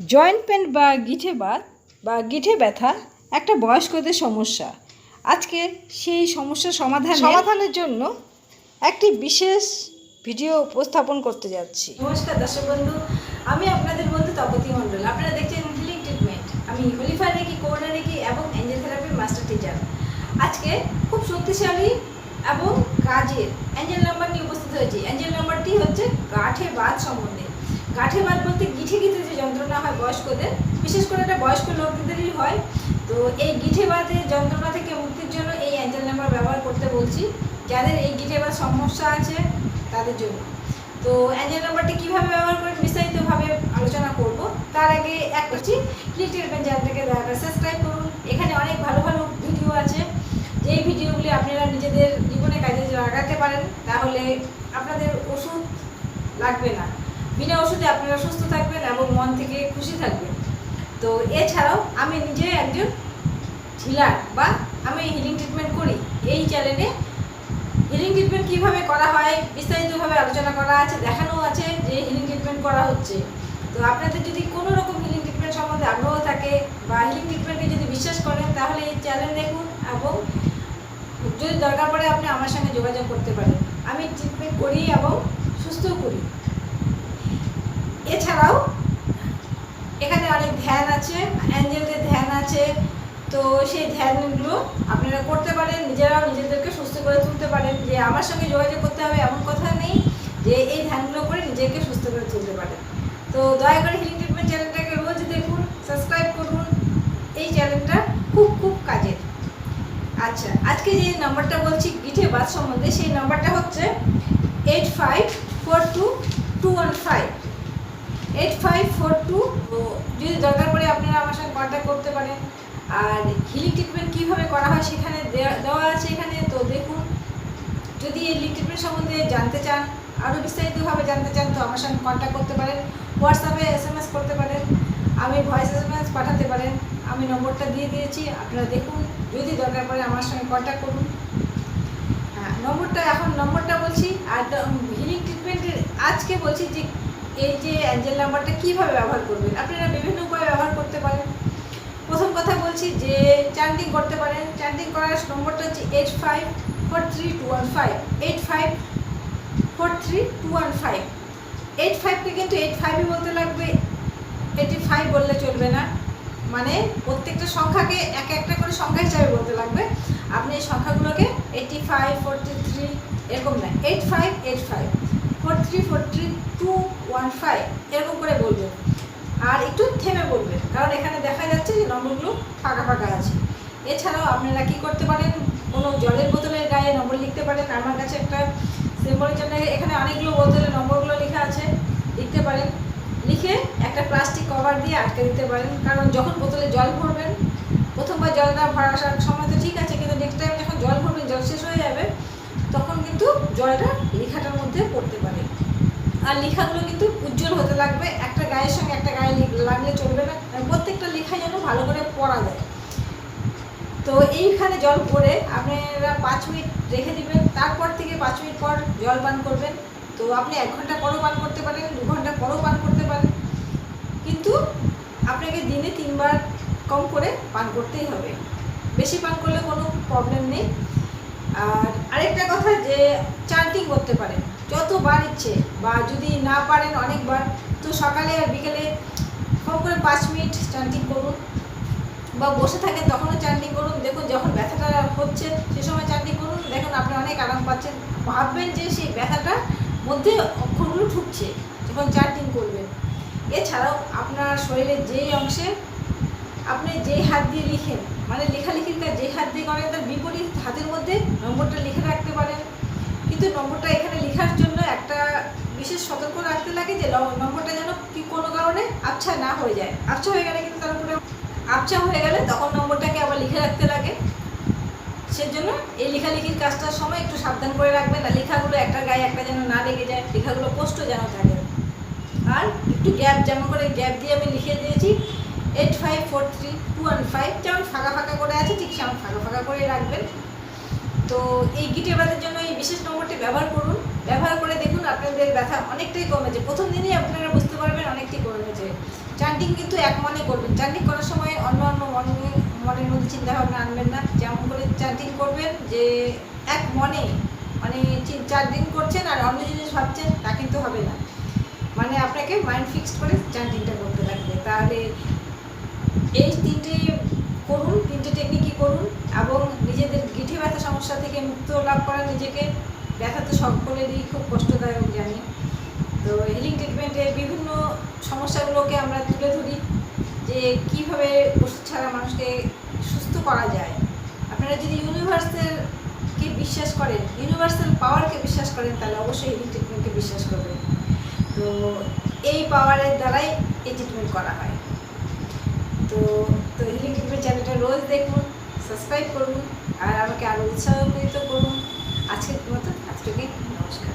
Joint pain বা গিঠে বাত বা গিঠে ব্যথা একটা বয়স্কদের সমস্যা। আজকে সেই সমস্যা সমাধান সমাধানের জন্য একটি বিশেষ ভিডিও উপস্থাপন করতে যাচ্ছি। নমস্কার দর্শক বন্ধু আমি আপনাদের বন্ধু তপতি মণ্ডল। আপনারা দেখছেন হিলিং ট্রিটমেন্ট আমি হলিফার রেখি করোনা রেখি এবং এঞ্জেল থেরাপির মাস্টার টিচার আজকে খুব শক্তিশালী এবং কাজের অ্যাঞ্জেল নাম্বার নিয়ে উপস্থিত হয়েছি। অ্যাঞ্জেল নাম্বারটি হচ্ছে গাঁঠে বাত সম্বন্ধে। গাঁঠে বাত বলতে গিঠে গিঠে যে যন্ত্রণা হয় বয়স্কদের, বিশেষ করে এটা বয়স্ক লোকদেরই হয়। তো এই গিঠে বাতের যন্ত্রণা থেকে মুক্তির জন্য এই অ্যাঞ্জেল নাম্বার ব্যবহার করতে বলছি। যাদের এই গিঠে বাত সমস্যা আছে, তাদের জন্য। তো অ্যাঞ্জেল নাম্বারটি কীভাবে ব্যবহার করে বিস্তারিতভাবে আলোচনা করব, তার আগে এক করছি। ক্লিক টেলিগ্রাম চ্যানেলটাকে দয়া করে সাবস্ক্রাইব করুন। এখানে অনেক ভালো ভালো ভিডিও আছে। যেই ভিডিওগুলি আপনারা নিজেদের জীবনে কাজে লাগাতে পারেন, তাহলে আপনাদের ওষুধ লাগবে না। বিনা ওষুধে আপনারা সুস্থ থাকবেন এবং মন থেকে খুশি থাকবেন। তো এছাড়াও আমি নিজে একজন হিলার বা আমি হিলিং ট্রিটমেন্ট করি। এই চ্যানেলে হিলিং ট্রিটমেন্ট কীভাবে করা হয়, বিস্তারিতভাবে আলোচনা করা আছে, দেখানো আছে যে হিলিং ট্রিটমেন্ট করা হচ্ছে। তো আপনাদের যদি কোনো রকম হিলিং ট্রিটমেন্ট সম্বন্ধে আগ্রহ থাকে বা হিলিং ট্রিটমেন্টকে যদি বিশ্বাস করেন, তাহলে এই চ্যানেল দেখুন এবং যদি দরকার পড়ে আপনি আমার সঙ্গে যোগাযোগ করতে পারেন। আমি ট্রিটমেন্ট করি এবং সুস্থও করি। এছাড়াও এখানে অনেক ধ্যান আছে, অ্যাঞ্জেলদের ধ্যান আছে। তো সেই ধ্যানগুলো আপনারা করতে পারেন, নিজেরাও নিজেদেরকে সুস্থ করে তুলতে পারেন যে আমার সঙ্গে যোগাযোগ করতে হবে, এমন কথা নেই যে এই ধ্যানগুলো করে নিজেকে সুস্থ করে তুলতে পারেন। তো দয়া করে হিলিং ট্রিটমেন্ট চ্যানেলটাকে রোজ দেখুন, সাবস্ক্রাইব করুন, এই চ্যানেলটা খুব খুব কাজের। আচ্ছা আজকে যে নাম্বারটা বলছি গিঠে বাস সম্বন্ধে, সেই নাম্বারটা হচ্ছে eight five four two two one five eight five four two যদি দরকার পড়ে আপনারা আমার সঙ্গে কন্ট্যাক্ট করতে পারেন। আর হিলিং ট্রিটমেন্ট কীভাবে করা হয় সেখানে দেওয়া আছে এখানে, তো দেখুন। যদি এই হিলিং ট্রিটমেন্ট সম্বন্ধে জানতে চান আরও বিস্তারিতভাবে জানতে চান, তো আমার সঙ্গে কন্ট্যাক্ট করতে পারেন। হোয়াটসঅ্যাপে এস এম এস করতে পারেন। আমি ভয়েস এস এম এস পাঠাতে পারেন। আমি নম্বরটা দিয়ে দিয়েছি, আপনারা দেখুন। যদি দরকার পড়ে আমার সঙ্গে কন্ট্যাক্ট করুন। হ্যাঁ নম্বরটা, এখন নম্বরটা বলছি। আর হিলিং ট্রিটমেন্টের আজকে বলছি যে এই যে অ্যাঞ্জেল নাম্বারটা কীভাবে ব্যবহার করবেন? আপনারা বিভিন্ন উপায়ে ব্যবহার করতে পারেন। প্রথম কথা বলছি যে চ্যান্টিং করতে পারেন। চ্যান্টিং করার নম্বরটা হচ্ছে eight five four three two one five eight five four three two one five eight ফাইভকে কিন্তু এইট ফাইভই বলতে লাগবে। এইটি ফাইভ বললে চলবে না। মানে প্রত্যেকটা সংখ্যাকে এক একটা করে সংখ্যা হিসাবে বলতে লাগবে। আপনি এই সংখ্যাগুলোকে এইটি ফাইভ ফোরটি থ্রি এরকম না। Eight five eight five four three four three two one five এরকম করে বলবেন আর একটু থেমে বলবেন কারণ এখানে দেখা যাচ্ছে যে নম্বরগুলো ফাঁকা ফাঁকা আছে। এছাড়াও আপনারা কি করতে পারেন, কোনো জলের বোতলের গায়ে নম্বর লিখতে পারেন। আমার কাছে একটা সিম্বলের জন্য এখানে অনেকগুলো বোতলের নম্বরগুলো লেখা আছে, লিখতে পারেন। লিখে একটা প্লাস্টিক কভার দিয়ে আটকে দিতে পারেন, কারণ যখন বোতলে জল ভরবেন, প্রথমবার জলটা ভরা আসার সময় তো ঠিক আছে, কিন্তু নেক্সট টাইম যখন জল ভরবেন, জল শেষ হয়ে যাবে, তখন কিন্তু জলটা লেখাটার মধ্যে পড়তে পারে আর লেখাগুলো কিন্তু উজ্জ্বল হতে লাগবে। একটা গায়ের সঙ্গে একটা গায়ে লাগলে চলবে না। প্রত্যেকটা লেখা যেন ভালো করে পড়া যায়। তো এইখানে জল পরে আপনারা পাঁচ মিনিট রেখে দিবেন। তারপর থেকে পাঁচ মিনিট পর জল পান করবেন। তো আপনি এক ঘণ্টা পরও পান করতে পারেন, দু ঘণ্টা পরও পান করতে পারেন। কিন্তু আপনাকে দিনে তিনবার কম করে পান করতেই হবে। বেশি পান করলে কোনো প্রবলেম নেই। আর আরেকটা কথা যে চান্টিং করতে পারেন। যতবার ইচ্ছে, বা যদি না পারেন অনেকবার, তো সকালে আর বিকেলে কম করে পাঁচ মিনিট চান্টিং করুন, বা বসে থাকেন তখনও চান্টিং করুন। দেখুন যখন ব্যথাটা হচ্ছে, সে সময় চান্টিং করুন। দেখুন আপনি অনেক আরাম পাচ্ছেন। ভাববেন যে সেই ব্যথাটার মধ্যে অক্ষরগুলো ঠুকছে যখন চান্টিং করবেন। এছাড়াও আপনার শরীরের যেই অংশে আপনি যেই হাত দিয়ে লিখেন মানে লেখালেখির কাজ, যেই হাত দিয়ে করেন, তার বিপরীত হাতের মধ্যে নম্বরটা লিখে রাখতে পারেন। কিন্তু নম্বরটা এখানে লেখার জন্য একটা বিশেষ সতর্ক রাখতে লাগে যে নম্বরটা যেন কি কোনো কারণে আবছা না হয়ে যায়। আবছা হয়ে গেলে কিন্তু তার উপরে আবছা হয়ে গেলে তখন নম্বরটাকে আবার লিখে রাখতে লাগে। সেজন্য এই লেখালেখির কাজটার সময় একটু সাবধান করে রাখবেন আর লেখাগুলো একটা গায়ে একটা যেন না লেগে যায়, লেখাগুলো স্পষ্ট যেন থাকে। আর একটু গ্যাপ, যেমন করে গ্যাপ দিয়ে আমি লিখে দিয়েছি eight five four three two one five যেমন ফাঁকা ফাঁকা করে আছে, ঠিক সেমন ফাঁকা ফাঁকা করে রাখবেন। তো এই গিটে ব্যথার জন্য এই বিশেষ নম্বরটি ব্যবহার করুন। ব্যবহার করে দেখুন আপনাদের ব্যথা অনেকটাই কমেছে প্রথম দিনই আপনারা বুঝতে পারবেন অনেকটাই কমেছে চান্টিং কিন্তু এক মনে করবেন। চান্টিং করার সময় অন্য অন্য মনে, মনের মধ্যে চিন্তা ভাবনা আনবেন না। যেমন করে চান্টিং করবেন যে এক মনে মানে চান্টিং করছেন আর অন্য জিনিস ভাবছেন তা কিন্তু হবে না। মানে আপনাকে মাইন্ড ফিক্সড করে চান্টিংটা করতে লাগবে। তাহলে এই তিনটে করুন, তিনটে টেকনিকই করুন এবং সমস্যা থেকে মুক্ত লাভ করা নিজেকে ব্যথা তো সকলেরই খুব কষ্টদায়ক, জানি। তো হিলিং ট্রিটমেন্টে বিভিন্ন সমস্যাগুলোকে আমরা তুলে ধরি যে কীভাবে ওষুধ ছাড়া মানুষকে সুস্থ করা যায়। আপনারা যদি ইউনিভার্সের কে বিশ্বাস করেন ইউনিভার্সাল পাওয়ারকে বিশ্বাস করেন, তাহলে অবশ্যই হিলিং ট্রিটমেন্টকে বিশ্বাস করবেন। তো এই পাওয়ারের দ্বারাই এই ট্রিটমেন্ট করা হয়। তো তো হিলিং ট্রিটমেন্ট চ্যানেলটা রোজ দেখুন। সাবস্ক্রাইব করুন আর আমাকে আরও উৎসাহিত করুন। আজকের মতো আজকে নমস্কার।